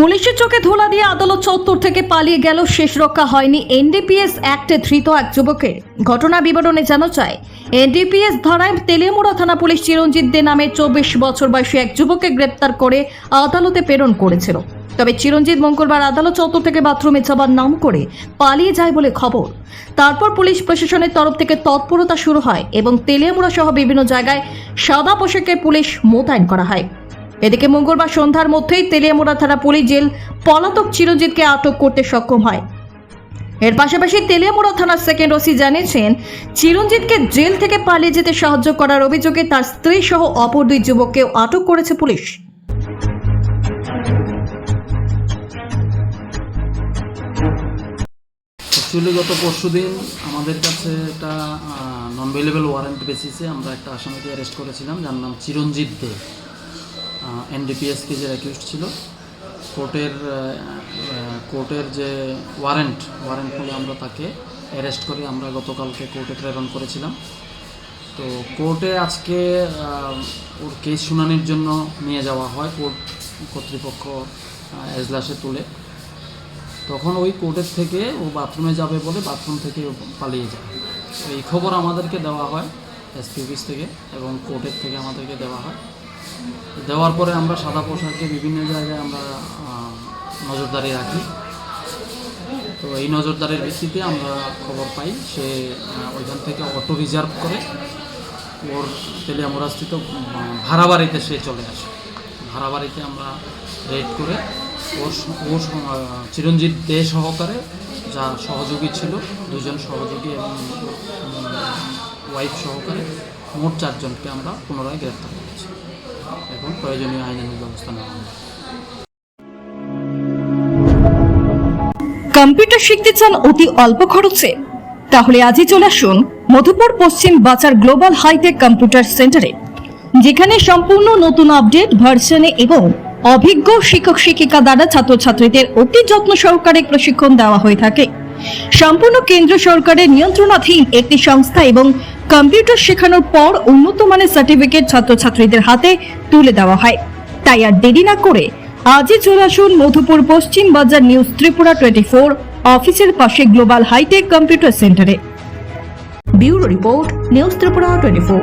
পুলিশের চোখে ধোলা দিয়ে আদালত চত্বর থেকে পালিয়ে গেল শেষ রক্ষা হয়নি এনডিপিএস অ্যাক্টে ধৃত এক যুবকের। ঘটনা বিবরণে জানা যায়, এনডিপিএস ধারায় তেলিয়ামুড়া থানা পুলিশ চিরঞ্জিত দে নামে চব্বিশ বছর বয়সী এক যুবককে গ্রেপ্তার করে আদালতে প্রেরণ করেছিল। তবে চিরঞ্জিত মঙ্গলবার আদালত চত্বর থেকে বাথরুমে যাবার নাম করে পালিয়ে যায় বলে খবর। তারপর পুলিশ প্রশাসনের তরফ থেকে তৎপরতা শুরু হয় এবং তেলিয়ামুড়া সহ বিভিন্ন জায়গায় সাদা পোশাকের পুলিশ মোতায়েন করা হয়। এদিকে মঙ্গলবার সন্ধ্যার মধ্যেই তেলিয়ামুড়া থানা পুলিশ জেল পলাতক চিরঞ্জিতকে আটক করতে সক্ষম হয়। এর পাশাপাশি তেলিয়ামুড়া থানার সেকেন্ড ওসি জানিয়েছেন, চিরঞ্জিতকে জেল থেকে পালিয়ে যেতে সাহায্য করার অভিযোগে তার স্ত্রী সহ অপর দুই যুবককেও আটক করেছে পুলিশ। অ্যাকচুয়ালি গত পরশু দিন আমাদের কাছে একটা নন ভেলেবল ওয়ারেন্ট বেসিসে আমরা একটা আসামিকে অ্যারেস্ট করেছিলাম, যার নাম চিরঞ্জিত দে। এনডিপিএস কেজের অ্যাকিউজড ছিল। কোর্টের কোর্টের যে ওয়ারেন্ট ওয়ারেন্ট বলে আমরা তাকে অ্যারেস্ট করে আমরা গতকালকে কোর্টে প্রেরণ করেছিলাম। তো কোর্টে আজকে ওর কেস শুনানির জন্য নিয়ে যাওয়া হয় কোর্ট কর্তৃপক্ষ এজলাসে তুলে। তখন ওই কোর্টের থেকে ও বাথরুমে যাবে বলে বাথরুম থেকে পালিয়ে যায়। এই খবর আমাদেরকে দেওয়া হয় এসপি অফিস থেকে এবং কোর্টের থেকে আমাদেরকে দেওয়া হয়। দেওয়ার পরে আমরা সাদা পোশাকে বিভিন্ন জায়গায় আমরা নজরদারি রাখি। তো এই নজরদারির ভিত্তিতে আমরা খবর পাই সে ওইখান থেকে অটো রিজার্ভ করে ওর তেলিয়ামুড়াস্থিত ভাড়া বাড়িতে সে চলে আসে। ভাড়া বাড়িতে আমরা রেড করে ওর ওর চিরঞ্জিত দে সহকারে যা সহযোগী ছিল, দুজন সহযোগী এবং ওয়াইফ সহকারে মোট চারজনকে আমরা পুনরায় গ্রেপ্তার করেছি। এখন প্রয়োজনীয় আইনানুগ ব্যবস্থা নেওয়া হবে। কম্পিউটার শিখতে চান অতি অল্প খরচে? তাহলে আজই চলে আসুন মধুপুর পশ্চিম বাজার গ্লোবাল হাইটেক কম্পিউটার সেন্টারে, যেখানে সম্পূর্ণ নতুন আপডেট, ভার্সনে এবং অভিজ্ঞ শিক্ষক শিক্ষিকা দ্বারা ছাত্রছাত্রীদের অতি যত্ন সহকারে প্রশিক্ষণ দেওয়া হয়ে থাকে। সম্পূর্ণ কেন্দ্র সরকারের নিয়ন্ত্রণাধীন একটি সংস্থা এবং কম্পিউটার শেখানোর পর উন্নত মানের সার্টিফিকেট ছাত্রছাত্রীদের হাতে তুলে দেওয়া হয়। তাই আর দেরি না করে আজই চলে আসুন মধুপুর পশ্চিম বাজার নিউজ ত্রিপুরা টোয়েন্টি ফোর অফিসের পাশে গ্লোবাল হাইটেক কম্পিউটার সেন্টারে। Bureau report news Tripura twenty four.